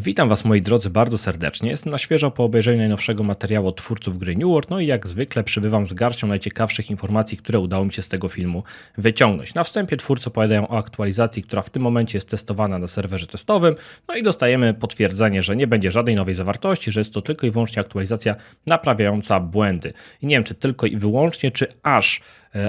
Witam Was moi drodzy bardzo serdecznie. Jestem na świeżo po obejrzeniu najnowszego materiału twórców gry New World, no i jak zwykle przybywam z garścią najciekawszych informacji, które udało mi się z tego filmu wyciągnąć. Na wstępie twórcy opowiadają o aktualizacji, która w tym momencie jest testowana na serwerze testowym, no i dostajemy potwierdzenie, że nie będzie żadnej nowej zawartości, że jest to tylko i wyłącznie aktualizacja naprawiająca błędy. I nie wiem, czy tylko i wyłącznie, czy aż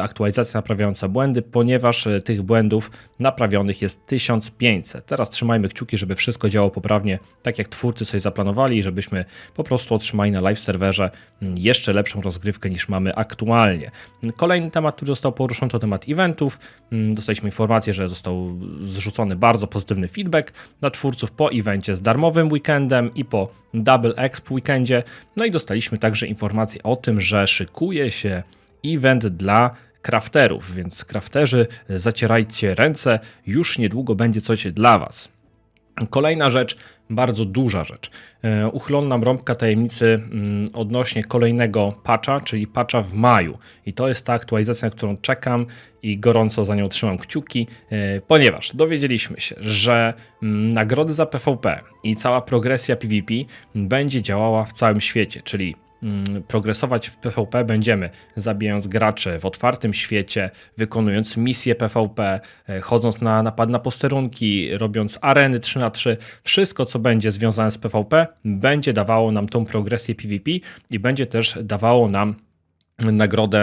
aktualizacja naprawiająca błędy, ponieważ e, tych błędów naprawionych jest 1500. Teraz trzymajmy kciuki, żeby wszystko działało poprawnie, tak jak twórcy sobie zaplanowali i żebyśmy po prostu otrzymali na live serwerze mm, jeszcze lepszą rozgrywkę niż mamy aktualnie. Kolejny temat, który został poruszony to temat eventów. Mm, dostaliśmy informację, że został zrzucony bardzo pozytywny feedback dla twórców po evencie z darmowym weekendem i po Double Exp weekendzie. No i dostaliśmy także informację o tym, że szykuje się event dla crafterów, więc crafterzy zacierajcie ręce, już niedługo będzie coś dla Was. Kolejna rzecz, bardzo duża rzecz. E, uchylono nam rąbka tajemnicy mm, odnośnie kolejnego patcha, czyli patcha w maju. I to jest ta aktualizacja, na którą czekam i gorąco za nią trzymam kciuki, e, ponieważ dowiedzieliśmy się, że mm, nagrody za PvP i cała progresja PvP będzie działała w całym świecie, czyli progresować w PvP będziemy, zabijając graczy w otwartym świecie, wykonując misje PvP, e, chodząc na napad na posterunki, robiąc areny 3 na 3 wszystko co będzie związane z PvP będzie dawało nam tą progresję PvP i będzie też dawało nam nagrodę,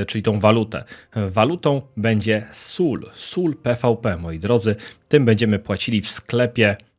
e, czyli tą walutę. Walutą będzie SUL, SUL PvP, moi drodzy. Tym będziemy płacili w sklepie Mm,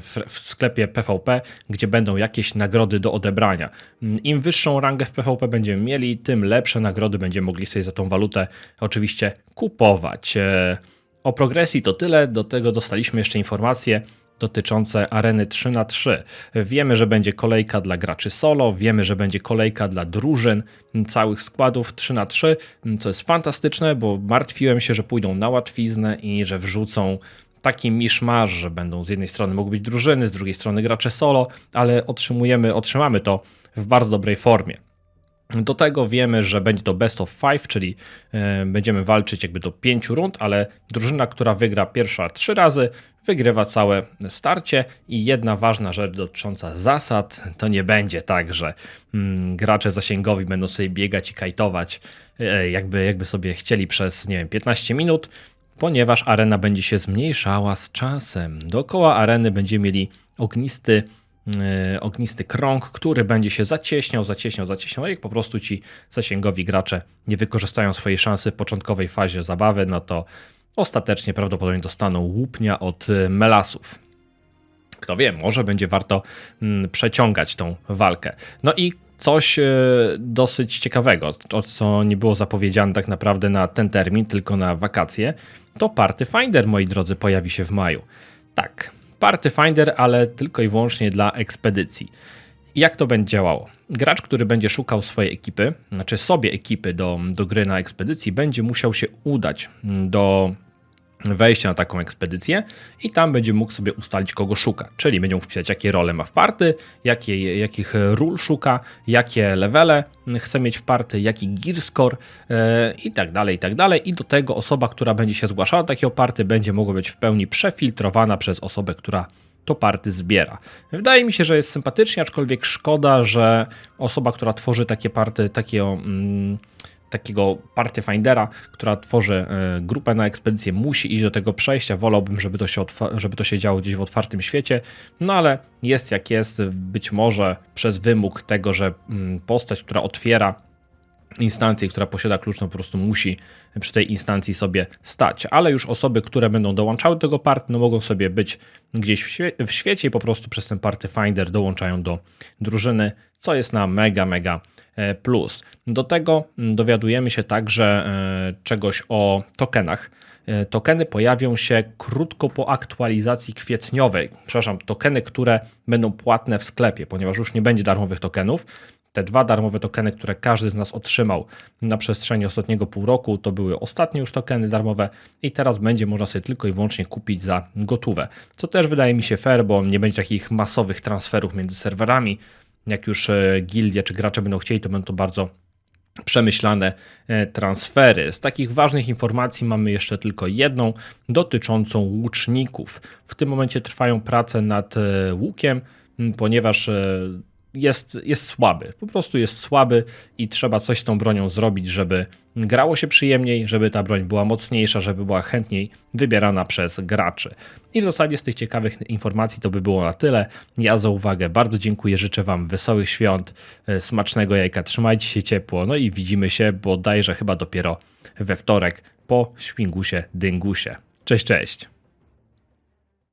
w, w, sklepie PvP, gdzie będą jakieś nagrody do odebrania. Mm, Im wyższą rangę w PvP będziemy mieli, tym lepsze nagrody będziemy mogli sobie za tą walutę oczywiście kupować. E, o progresji to tyle, do tego dostaliśmy jeszcze informacje dotyczące areny 3 na 3 Wiemy, że będzie kolejka dla graczy solo, wiemy, że będzie kolejka dla drużyn całych składów 3 na 3 co jest fantastyczne, bo martwiłem się, że pójdą na łatwiznę i że wrzucą taki miszmasz, że będą z jednej strony mogły być drużyny, z drugiej strony gracze solo, ale otrzymujemy, otrzymamy to w bardzo dobrej formie. Do tego wiemy, że będzie to best of five, czyli e, będziemy walczyć jakby do pięciu rund, ale drużyna, która wygra pierwsza trzy razy, wygrywa całe starcie. I jedna ważna rzecz dotycząca zasad, to nie będzie tak, że mm, gracze zasięgowi będą sobie biegać i kajtować, e, jakby, jakby sobie chcieli przez, nie wiem, 15 minut ponieważ arena będzie się zmniejszała z czasem. Dookoła areny będziemy mieli ognisty, yy, ognisty krąg, który będzie się zacieśniał, zacieśniał, zacieśniał. Jak po prostu ci zasięgowi gracze nie wykorzystają swojej szansy w początkowej fazie zabawy, no to ostatecznie prawdopodobnie dostaną łupnia od y, melasów. Kto wie, może będzie warto mm, przeciągać tą walkę. No i coś e, dosyć ciekawego, o co nie było zapowiedziane tak naprawdę na ten termin, tylko na wakacje, to Party Finder, moi drodzy, pojawi się w maju. Tak, Party Finder, ale tylko i wyłącznie dla ekspedycji. Jak to będzie działało? Gracz, który będzie szukał swojej ekipy, znaczy sobie ekipy do, do gry na ekspedycji, będzie musiał się udać do wejście na taką ekspedycję i tam będzie mógł sobie ustalić, kogo szuka. Czyli będzie mógł wpisać, jakie role ma w party, jakie, jakich ról szuka, jakie levele chce mieć w party, jaki gear score yy, i tak dalej, i tak dalej. I do tego osoba, która będzie się zgłaszała do takiego party, będzie mogła być w pełni przefiltrowana przez osobę, która to party zbiera. Wydaje mi się, że jest sympatycznie, aczkolwiek szkoda, że osoba, która tworzy takie party, takie mm, takiego party findera, która tworzy e, grupę na ekspedycję, musi iść do tego przejścia. Wolałbym, żeby to, się żeby to się działo gdzieś w otwartym świecie, no ale jest jak jest. Być może przez wymóg tego, że mm, postać, która otwiera instancję, która posiada klucz, no po prostu musi przy tej instancji sobie stać. Ale już osoby, które będą dołączały do tego party, no mogą sobie być gdzieś w, świe w świecie i po prostu przez ten party finder dołączają do drużyny, co jest na mega, mega plus. Do tego mm, dowiadujemy się także e, czegoś o tokenach. E, tokeny pojawią się krótko po aktualizacji kwietniowej. Przepraszam, tokeny, które będą płatne w sklepie, ponieważ już nie będzie darmowych tokenów. Te dwa darmowe tokeny, które każdy z nas otrzymał na przestrzeni ostatniego pół roku, to były ostatnie już tokeny darmowe i teraz będzie można sobie tylko i wyłącznie kupić za gotówę. Co też wydaje mi się fair, bo nie będzie takich masowych transferów między serwerami, jak już e, gildie czy gracze będą chcieli, to będą to bardzo przemyślane e, transfery. Z takich ważnych informacji mamy jeszcze tylko jedną dotyczącą łuczników. W tym momencie trwają prace nad e, łukiem, ponieważ jest, jest słaby. Po prostu jest słaby i trzeba coś z tą bronią zrobić, żeby grało się przyjemniej, żeby ta broń była mocniejsza, żeby była chętniej wybierana przez graczy. I w zasadzie z tych ciekawych informacji to by było na tyle. Ja za uwagę bardzo dziękuję, życzę Wam wesołych świąt, e, smacznego jajka, trzymajcie się ciepło, no i widzimy się bodajże chyba dopiero we wtorek po świngusie dyngusie. Cześć, cześć!